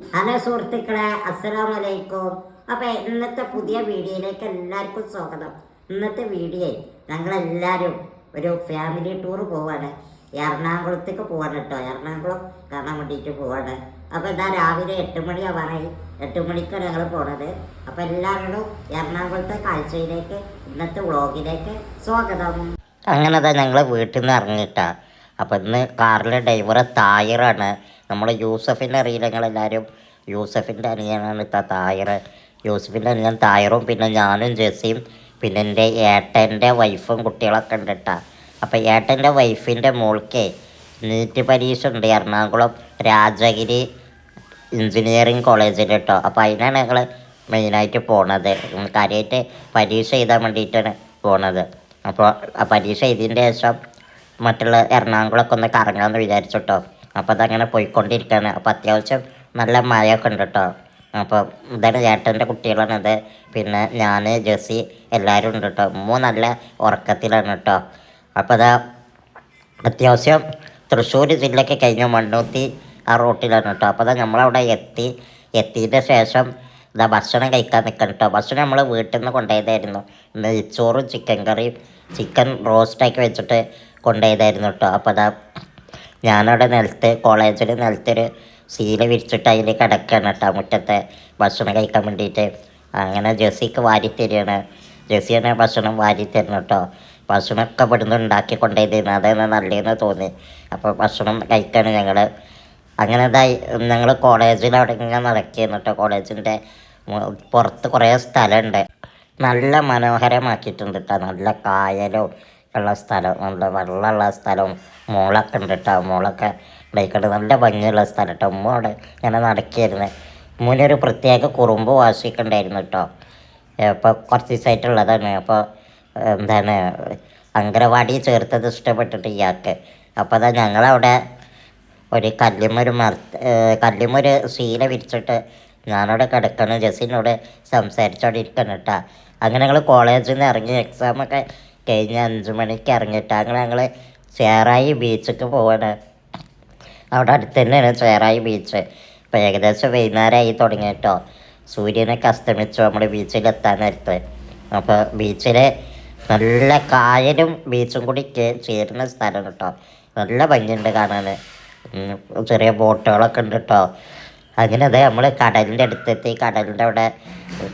Hello സുഹൃത്തുക്കളെ അസ്സലാം വലൈക്കും അപ്പോൾ ഇന്നത്തെ പുതിയ വീഡിയോയിലേക്ക് എല്ലാവർക്കും സ്വാഗതം. ഇന്നത്തെ വീഡിയോയിൽ ഞങ്ങളെല്ലാവരും ഒരു ഫാമിലി ടൂർ പോവാണ്. എറണാകുളത്തേക്ക് പോവാണ് കേട്ടോ എറണാകുളം കാണാൻ വേണ്ടിയിട്ട് പോവാണ്. അപ്പോൾ ഇതാ രാവിലെ എട്ട് മണിയാവാറായി എട്ട് മണിക്കാണ് ഞങ്ങൾ പോണത്. അപ്പോൾ എല്ലാവരും എറണാകുളത്തെ കാഴ്ചയിലേക്ക് ഇന്നത്തെ വ്ളോഗിലേക്ക് സ്വാഗതം. അങ്ങനെ തന്നെ ഞങ്ങൾ വീട്ടിൽ നിന്ന് ഇറങ്ങിയിട്ടാണ് അപ്പോൾ ഇന്ന് കാറിലെ ഡ്രൈവർ തായറാണ്. നമ്മൾ യൂസഫിന്റെ അറിയില്ല ഞങ്ങളെല്ലാവരും യൂസഫിന്റെ അനിയനാണ് തായർ. യൂസഫിന്റെ അനിയൻ തായറും പിന്നെ ഞാനും ജെസ്സിയും പിന്നെ എന്റെ ഏട്ടന്റെ വൈഫും കുട്ടികളൊക്കെ ഉണ്ട് കേട്ടോ അപ്പോൾ ഏട്ടന്റെ വൈഫിന്റെ മോൾക്ക് നീറ്റ് പരീക്ഷ ഉണ്ട് എറണാകുളം രാജഗിരി എഞ്ചിനീയറിങ് കോളേജിൽ കേട്ടോ അപ്പോൾ അതിനാണ് ഞങ്ങൾ മെയിനായിട്ട് പോണത്. കാര്യമായിട്ട് പരീക്ഷ എഴുതാൻ വേണ്ടിയിട്ടാണ് പോണത്. അപ്പോൾ ആ പരീക്ഷ എഴുതിയതിന്റെ ശേഷം മറ്റുള്ള എറണാകുളമൊക്കെ ഒന്ന് കറങ്ങാമെന്ന് വിചാരിച്ചു കേട്ടോ. അപ്പോൾ അതങ്ങനെ പോയിക്കൊണ്ടിരിക്കുകയാണ് അപ്പോൾ അത്യാവശ്യം നല്ല മഴയൊക്കെ ഉണ്ട് കേട്ടോ അപ്പോൾ ഇതാണ് ചേട്ടന്റെ കുട്ടികളാണത്. പിന്നെ ഞാൻ ജെസ്സി എല്ലാവരും ഉണ്ട് കേട്ടോ മൂ നല്ല ഉറക്കത്തിലാണ് കേട്ടോ അപ്പോൾ അതാ അത്യാവശ്യം തൃശ്ശൂർ ജില്ലയ്ക്ക് കഴിഞ്ഞ. മണ്ണൂത്തി ആ റോട്ടിലാണ് കേട്ടോ അപ്പോൾ അതാ നമ്മളവിടെ എത്തി. എത്തിയതിന്റെ ശേഷം ഇതാ ഭക്ഷണം കഴിക്കാൻ നിൽക്കണം കേട്ടോ ഭക്ഷണം നമ്മൾ വീട്ടിൽ നിന്ന് കൊണ്ടുപോയതായിരുന്നു നെയ്ച്ചോറും ചിക്കൻ കറിയും ചിക്കൻ റോസ്റ്റാക്കി വെച്ചിട്ട് കൊണ്ടുപോയതായിരുന്നു കേട്ടോ അപ്പോൾ അതാ ഞാനവിടെ നിലത്ത് കോളേജിൽ നിലത്തൊരു സീല വിരിച്ചിട്ട് അതിൽ കിടക്കുകയാണ് കേട്ടോ മുറ്റത്തെ ഭക്ഷണം കഴിക്കാൻ വേണ്ടിയിട്ട്. അങ്ങനെ ജെസ്സിക്ക് വാരി തരികയാണ്. ജെസ്സിയാണ് ഭക്ഷണം വാരി തരണം കേട്ടോ. ഭക്ഷണമൊക്കെ ഇവിടുന്ന് ഉണ്ടാക്കി കൊണ്ടുപോയിരുന്നു അതാണ് നല്ലതെന്ന് തോന്നി. അപ്പോൾ ഭക്ഷണം കഴിക്കാണ് ഞങ്ങൾ അങ്ങനെ ഇതായി. ഞങ്ങൾ കോളേജിൽ അവിടെ ഇങ്ങനെ നടക്കുകയായിരുന്നു കേട്ടോ. കോളേജിന്റെ പുറത്ത് കുറേ സ്ഥലമുണ്ട്. നല്ല മനോഹരമാക്കിയിട്ടുണ്ട് കേട്ടോ. നല്ല കായലും ഉള്ള സ്ഥലം നല്ല വെള്ളമുള്ള സ്ഥലവും മോളൊക്കെ ഉണ്ട് കേട്ടോ മോളൊക്കെ ഉണ്ടായിക്കൊണ്ട് നല്ല ഭംഗിയുള്ള സ്ഥലം കേട്ടോ ഉമ്മ അവിടെ ഇങ്ങനെ നടക്കിയിരുന്നു ഉമ്മിനൊരു പ്രത്യേക കുറുമ്പ് വാശിയൊക്കെ ഉണ്ടായിരുന്നു കേട്ടോ അപ്പോൾ കുറച്ച് ദിവസമായിട്ടുള്ളതാണ്. അപ്പോൾ എന്താണ് അങ്കനവാടി ചേർത്തത് ഇഷ്ടപ്പെട്ടിട്ട് ഇയാൾക്ക്. അപ്പോൾ അതാ ഞങ്ങളവിടെ ഒരു കല്ലുമൊരു മർ കല്ലുമൊരു ശീല വിരിച്ചിട്ട് ഞാനവിടെ കിടക്കണം ജസ്സിനോട് സംസാരിച്ചോണ്ടിരിക്കണം കേട്ടോ അങ്ങനെ ഞങ്ങൾ കോളേജിൽ നിന്ന് ഇറങ്ങി. എക്സാമൊക്കെ കഴിഞ്ഞ് അഞ്ച് മണിക്ക് ഇറങ്ങിയിട്ട് അങ്ങനെ ഞങ്ങൾ ചേറായി ബീച്ചിലേക്ക് പോവാണ്. അവിടെ അടുത്ത് തന്നെയാണ് ചേറായി ബീച്ച് അപ്പോൾ ഏകദേശം വൈകുന്നേരമായി തുടങ്ങി കേട്ടോ സൂര്യനൊക്കെ അസ്തമിച്ചു നമ്മൾ ബീച്ചിലെത്താൻ നേരത്ത്. അപ്പോൾ ബീച്ചിൽ നല്ല കായലും ബീച്ചും കൂടി ചേരുന്ന സ്ഥലം കേട്ടോ നല്ല ഭംഗിയുണ്ട് കാണാൻ ചെറിയ ബോട്ടുകളൊക്കെ ഉണ്ട് കേട്ടോ അങ്ങനെ അതെ നമ്മൾ കടലിന്റെ അടുത്തെത്തി കടലിന്റെ അവിടെ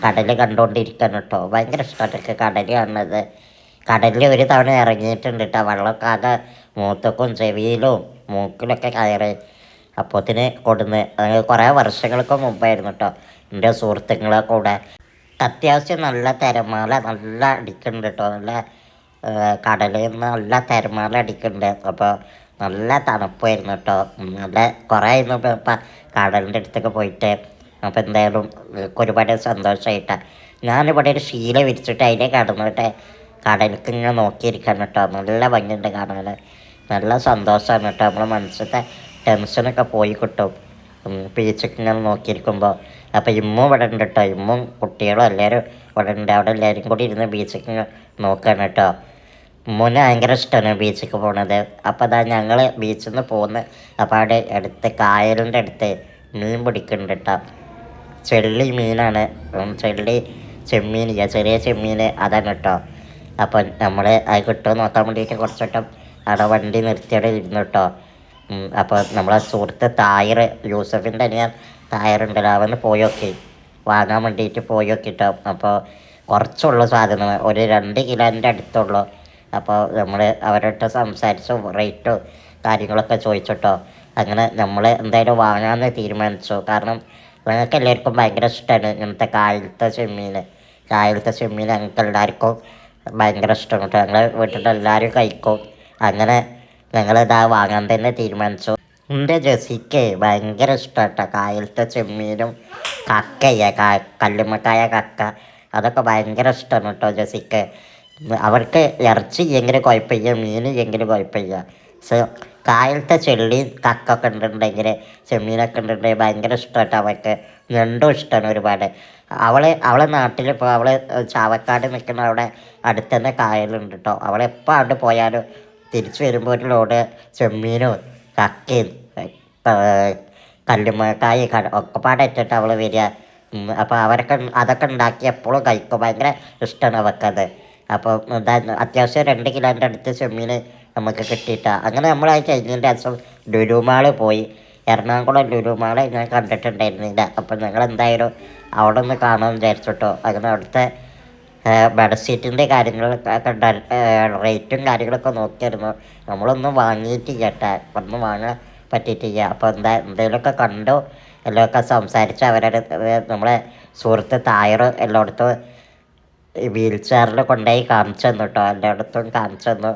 കടൽ കണ്ടുകൊണ്ടിരിക്കണം കേട്ടോ ഭയങ്കര ഇഷ്ടമായിട്ടൊക്കെ കടൽ കാണുന്നത്. കടലിൽ ഒരു തവണ ഇറങ്ങിയിട്ടുണ്ട് കേട്ടോ വെള്ളമൊക്കെ ആകെ മൂത്തക്കും ചെവിയിലും മൂക്കിലൊക്കെ കയറി അപ്പോത്തിന് കൊടുന്ന് കുറേ വർഷങ്ങൾക്ക് മുമ്പായിരുന്നു കേട്ടോ എന്റെ സുഹൃത്തുക്കളെ കൂടെ. അത്യാവശ്യം നല്ല തിരമാല നല്ല അടിക്കുന്നുണ്ട് കേട്ടോ നല്ല കടലിൽ നിന്ന് നല്ല തിരമാല അടിക്കുന്നുണ്ട്. അപ്പോൾ നല്ല തണുപ്പായിരുന്നു കേട്ടോ നല്ല കുറേ ആയിരുന്നു ഇപ്പം കടലിന്റെ അടുത്തൊക്കെ പോയിട്ട്. അപ്പോൾ എന്തായാലും ഒരുപാട് സന്തോഷമായിട്ടാണ് ഞാനിവിടെ ഒരു ശീല വിരിച്ചിട്ട് അതിനെ കടന്നിട്ട് കടലിലേക്ക് ഇങ്ങനെ നോക്കിയിരിക്കാൻ കേട്ടോ. നല്ല ഭംഗിയുണ്ട് കാണാൻ. നല്ല സന്തോഷമാണ് കേട്ടോ. നമ്മുടെ മനസ്സിലത്തെ ടെൻഷനൊക്കെ പോയി കിട്ടും. ബീച്ചൊക്കെ ഇങ്ങനെ നോക്കിയിരിക്കുമ്പോൾ അപ്പോൾ ഇമ്മും ഇവിടെ ഉണ്ട് കേട്ടോ. ഇമ്മും കുട്ടികളും എല്ലാവരും ഇവിടെ ഉണ്ട്. അവിടെ എല്ലാവരും കൂടി ഇരുന്ന് ബീച്ചൊക്കെ ഇങ്ങനെ നോക്കുകയാണ് കേട്ടോ. മോന് ഭയങ്കര ഇഷ്ടമാണ് ബീച്ചിലേക്ക് പോണത്. അപ്പോൾ അതാ ഞങ്ങൾ ബീച്ചിൽ നിന്ന് പോകുന്നത് അപ്പോൾ അവിടെ അടുത്ത് കായലിന്റെ അടുത്ത് മീൻ പിടിക്കുന്നുണ്ട് കേട്ടോ. ചെള്ളി മീനാണ്. ചെള്ളി ചെമ്മീൻ ചെറിയ ചെമ്മീൻ അതാണ് കേട്ടോ. അപ്പോൾ നമ്മൾ അത് കിട്ടുമോ നോക്കാൻ വേണ്ടിയിട്ട് കുറച്ചോട്ടം അവിടെ വണ്ടി നിർത്തിയുടെ ഇരുന്നു കേട്ടോ അപ്പോൾ നമ്മളെ സുഹൃത്ത് തായർ യൂസഫിന്റെ അനിയൻ തായറുണ്ടല്ലോ അവന് പോയൊക്കെ. വാങ്ങാൻ വേണ്ടിയിട്ട് പോയൊക്കെ കേട്ടോ അപ്പോൾ കുറച്ചുള്ള സാധനം ഒരു രണ്ട് കിലോന്റെ അടുത്തുള്ളൂ. അപ്പോൾ നമ്മൾ അവരോട്ട് സംസാരിച്ചു റേറ്റോ കാര്യങ്ങളൊക്കെ ചോദിച്ചിട്ടോ അങ്ങനെ നമ്മൾ എന്തായാലും വാങ്ങാമെന്ന് തീരുമാനിച്ചു. കാരണം ഞങ്ങൾക്ക് എല്ലാവർക്കും ഭയങ്കര ഇഷ്ടമാണ് ഇങ്ങനത്തെ കായലത്തെ ചെമ്മീൻ കായലത്തെ ചെമ്മീൻ ഞങ്ങൾക്ക് എല്ലാവർക്കും ഭയങ്കര ഇഷ്ടം കേട്ടോ ഞങ്ങൾ വീട്ടിൽ എല്ലാവരും കഴിക്കും. അങ്ങനെ ഞങ്ങൾ ഇതാ വാങ്ങാൻ തന്നെ തീരുമാനിച്ചു. എന്റെ ജെസിക്ക് ഭയങ്കര ഇഷ്ടമാട്ടോ കായലത്തെ ചെമ്മീനും കക്കയ്യ കാ കല്ലുമ്മക്കായ കക്ക. അതൊക്കെ ഭയങ്കര ഇഷ്ടമാണ് കേട്ടോ ജെസിക്ക് അവർക്ക് ഇറച്ചി എങ്കിലും കുഴപ്പമില്ല മീൻ എങ്കിലും കുഴപ്പമില്ല. കായലത്തെ ചെള്ളിയും കക്കൊക്കെ ഉണ്ടെങ്കിൽ ചെമ്മീനൊക്കെ ഉണ്ടെങ്കിൽ ഭയങ്കര ഇഷ്ടമായിട്ട് അവൾക്ക്. ഞണ്ടും ഇഷ്ടമാണ് ഒരുപാട്. അവളെ അവളെ നാട്ടിൽ ഇപ്പോൾ അവൾ ചാവക്കാട് നിൽക്കുന്ന അവിടെ അടുത്ത് തന്നെ കായലുണ്ട് കേട്ടോ അവളെപ്പോൾ അവിടെ പോയാലും തിരിച്ചു വരുമ്പോൾ ഒരു ലോഡ് ചെമ്മീനും കക്കയും ഏ, കല്ലുമ്മക്കായി ക ഒക്കെ പാടെ ഇട്ടിട്ട് അവൾ വരിക അപ്പോൾ അവരൊക്കെ അതൊക്കെ ഉണ്ടാക്കി എപ്പോഴും കഴിക്കും. ഭയങ്കര ഇഷ്ടമാണ് അവൾക്കത് അപ്പോൾ എന്താ അത്യാവശ്യം രണ്ട് കിലോന്റെ അടുത്ത് ചെമ്മീൻ നമുക്ക് കിട്ടിയിട്ട. അങ്ങനെ നമ്മൾ ആ കഴിഞ്ഞതിന്റെ ദിവസം ലുലുമാൾ പോയി. എറണാകുളം ലുലുമാൾ ഞാൻ കണ്ടിട്ടുണ്ടായിരുന്നില്ല. അപ്പം ഞങ്ങൾ എന്തായാലും അവിടെ ഒന്ന് കാണാമെന്ന് വിചാരിച്ചിട്ടോ. അങ്ങനെ അവിടുത്തെ ബെഡ്ഷീറ്റിന്റെ കാര്യങ്ങളൊക്കെ റേറ്റും കാര്യങ്ങളൊക്കെ നോക്കിയായിരുന്നു. നമ്മളൊന്നും വാങ്ങിയിട്ട് കേട്ട ഒന്നും വാങ്ങാൻ പറ്റിയിട്ടില്ല. അപ്പോൾ എന്താ എന്തെങ്കിലുമൊക്കെ കണ്ടു. എല്ലാമൊക്കെ സംസാരിച്ച് അവരുടെ നമ്മളെ സുഹൃത്ത് തായറും എല്ലായിടത്തും വീൽ ചെയറിൽ കൊണ്ടുപോയി കാണിച്ചു തന്നു കേട്ടോ എല്ലായിടത്തും കാണിച്ചു തന്നു.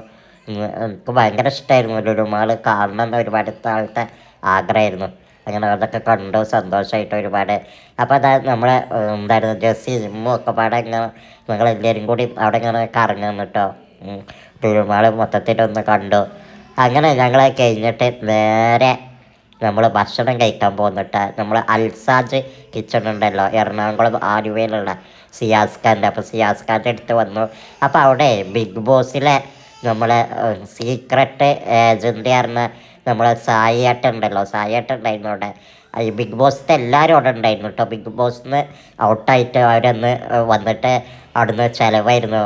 എനിക്ക് ഭയങ്കര ഇഷ്ടമായിരുന്നു ലുലുമാൾ കാണണം ഒരുപാട് നാളത്തെ ആഗ്രഹമായിരുന്നു. അങ്ങനെ അതൊക്കെ കണ്ടു സന്തോഷമായിട്ട് ഒരുപാട്. അപ്പോൾ അതാ നമ്മളെ എന്തായിരുന്നു ജെസ്സി ജിമ്മും ഒക്കെ പാടെ ഇങ്ങനെ ഞങ്ങളെല്ലാവരും കൂടി അവിടെ ഇങ്ങനെ കറങ്ങി കേട്ടോ ലുലുമാൾ മൊത്തത്തിലൊന്ന് കണ്ടു. അങ്ങനെ ഞങ്ങൾ കഴിഞ്ഞിട്ട് നേരെ നമ്മൾ ഭക്ഷണം കഴിക്കാൻ പോകുന്നിട്ട് നമ്മൾ അൽസാജ് കിച്ചൺ ഉണ്ടല്ലോ എറണാകുളം ആലുവയിലുള്ള സിയാസ് ഖാന്റെ. അപ്പോൾ സിയാസ് ഖാന്റെ അടുത്ത് വന്നു. അപ്പോൾ അവിടെ ബിഗ് ബോസിലെ നമ്മളെ സീക്രട്ട് ഏജന്റ് പറഞ്ഞ നമ്മളെ സായിയേട്ട ഉണ്ടല്ലോ. സായിയേട്ട ഉണ്ടായിരുന്നു അവിടെ. ഈ ബിഗ് ബോസിന്റെ എല്ലാവരും അവിടെ ഉണ്ടായിരുന്നു കേട്ടോ ബിഗ് ബോസിന്ന് ഔട്ടായിട്ട് അവരന്ന് വന്നിട്ട് അവിടുന്ന് ചിലവായിരുന്നു.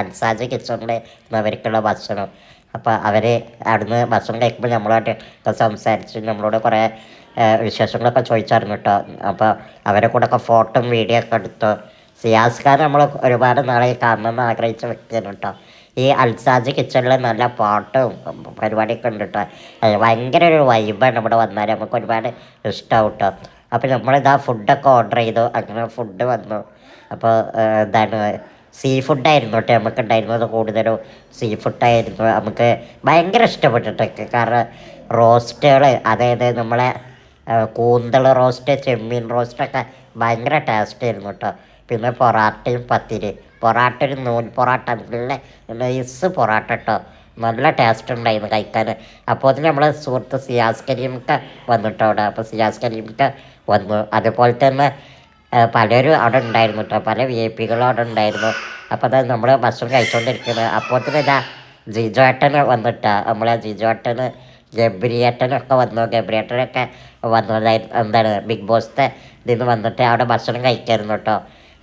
അൻസാജ് കിച്ചണിൽ അവർക്കുള്ള ഭക്ഷണം. അപ്പോൾ അവർ അവിടുന്ന് ഭക്ഷണം കഴിക്കുമ്പോൾ നമ്മളായിട്ട് സംസാരിച്ച് നമ്മളോട് കുറേ വിശേഷങ്ങളൊക്കെ ചോദിച്ചായിരുന്നു കേട്ടോ അപ്പോൾ അവരെ കൂടെ ഒക്കെ ഫോട്ടോയും വീഡിയോ ഒക്കെ എടുത്തു. സിയാസ് ഖാൻ നമ്മൾ ഒരുപാട് നാളെ കാണണമെന്ന് ആഗ്രഹിച്ച വ്യക്തിയാണ് കേട്ടോ ഈ അൽസാജ് കിച്ചണിലെ നല്ല പാട്ടും പരിപാടിയൊക്കെ ഉണ്ട് കേട്ടോ. ഭയങ്കര ഒരു വൈബാണ് ഇവിടെ വന്നാൽ നമുക്ക് ഒരുപാട് ഇഷ്ടമാവും കേട്ടോ. അപ്പോൾ നമ്മളിതാ ഫുഡൊക്കെ ഓർഡർ ചെയ്തു. അങ്ങനെ ഫുഡ് വന്നു. അപ്പോൾ എന്താണ് സീ ഫുഡായിരുന്നു കേട്ടോ നമുക്ക് ഉണ്ടായിരുന്നത് കൂടുതലും സീ ഫുഡായിരുന്നു നമുക്ക് ഭയങ്കര ഇഷ്ടപ്പെട്ടിട്ടൊക്കെ കാരണം റോസ്റ്റുകൾ അതായത് നമ്മളെ കൂന്തൾ റോസ്റ്റ് ചെമ്മീൻ റോസ്റ്റൊക്കെ ഭയങ്കര ടേസ്റ്റ് ആയിരുന്നു കേട്ടോ. പിന്നെ പൊറാട്ടയും പത്തിരി പൊറാട്ട ഒരു നൂൽ പൊറാട്ട നല്ല നൈസ് പൊറാട്ട കേട്ടോ നല്ല ടേസ്റ്റ് ഉണ്ടായിരുന്നു കഴിക്കാൻ. അപ്പോൾ അതിന് നമ്മളെ സുഹൃത്ത് സിയാസ് കരീമൊക്കെ വന്നിട്ടോ അവിടെ. അപ്പോൾ സിയാസ് കരീമൊക്കെ വന്നു. അതുപോലെ തന്നെ പലരും അവിടെ ഉണ്ടായിരുന്നു കേട്ടോ പല വി ഐ പികളും അവിടെ ഉണ്ടായിരുന്നു. അപ്പോൾ അത് നമ്മൾ ഭക്ഷണം കഴിച്ചുകൊണ്ടിരിക്കുന്നത് അപ്പോൾ തന്നെ ഇതാ ജിജോട്ടന് വന്നിട്ടാ നമ്മളെ ജിജോട്ടന് ഗബ്രിയേട്ടനൊക്കെ വന്നു. ഗബ്രിയേട്ടനൊക്കെ വന്നതായിരുന്നു എന്താണ് ബിഗ് ബോസിന്റെ ഇതിൽ നിന്ന് വന്നിട്ട് അവിടെ ഭക്ഷണം കഴിക്കായിരുന്നു കേട്ടോ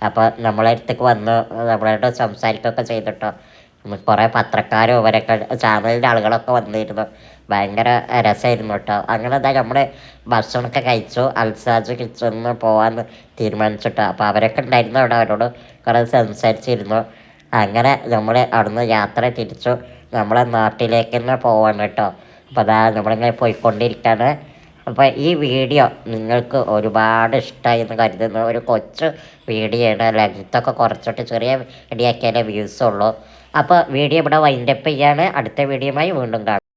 അപ്പോൾ നമ്മളെ അടുത്തേക്ക് വന്നു നമ്മളോട് സംസാരിക്കുകയൊക്കെ ചെയ്തിട്ടോ. കുറേ പത്രക്കാരും അവരൊക്കെ ചാനലിന്റെ ആളുകളൊക്കെ വന്നിരുന്നു. ഭയങ്കര രസമായിരുന്നു കേട്ടോ. അങ്ങനെ എന്താ നമ്മൾ ഭക്ഷണമൊക്കെ കഴിച്ചു. അൽസാജ് കിച്ചണിൽ പോകാൻ തീരുമാനിച്ചിട്ടോ. അപ്പോൾ അവരൊക്കെ ഉണ്ടായിരുന്നു അവിടെ. അവരോട് കുറേ സംസാരിച്ചിരുന്നു. അങ്ങനെ നമ്മൾ അവിടുന്ന് യാത്ര തിരിച്ചു. നമ്മളെ നാട്ടിലേക്ക് തന്നെ പോവാണ് കേട്ടോ. അപ്പോൾ അതാ നമ്മളിങ്ങനെ പോയിക്കൊണ്ടിരിക്കുകയാണ് അപ്പോൾ ഈ വീഡിയോ നിങ്ങൾക്ക് ഒരുപാട് ഇഷ്ടമായി എന്ന് കരുതുന്നു. ഒരു കൊച്ചു വീഡിയോ ആണ് ലെങ്ത്തൊക്കെ കുറച്ചിട്ട് ചെറിയ വീഡിയോ ആക്കിയാലേ വ്യൂസ് ഉള്ളൂ. അപ്പോൾ വീഡിയോ ഇവിടെ വൈൻഡപ്പ് ചെയ്യാണ്. അടുത്ത വീഡിയോയുമായി വീണ്ടും കാണാം.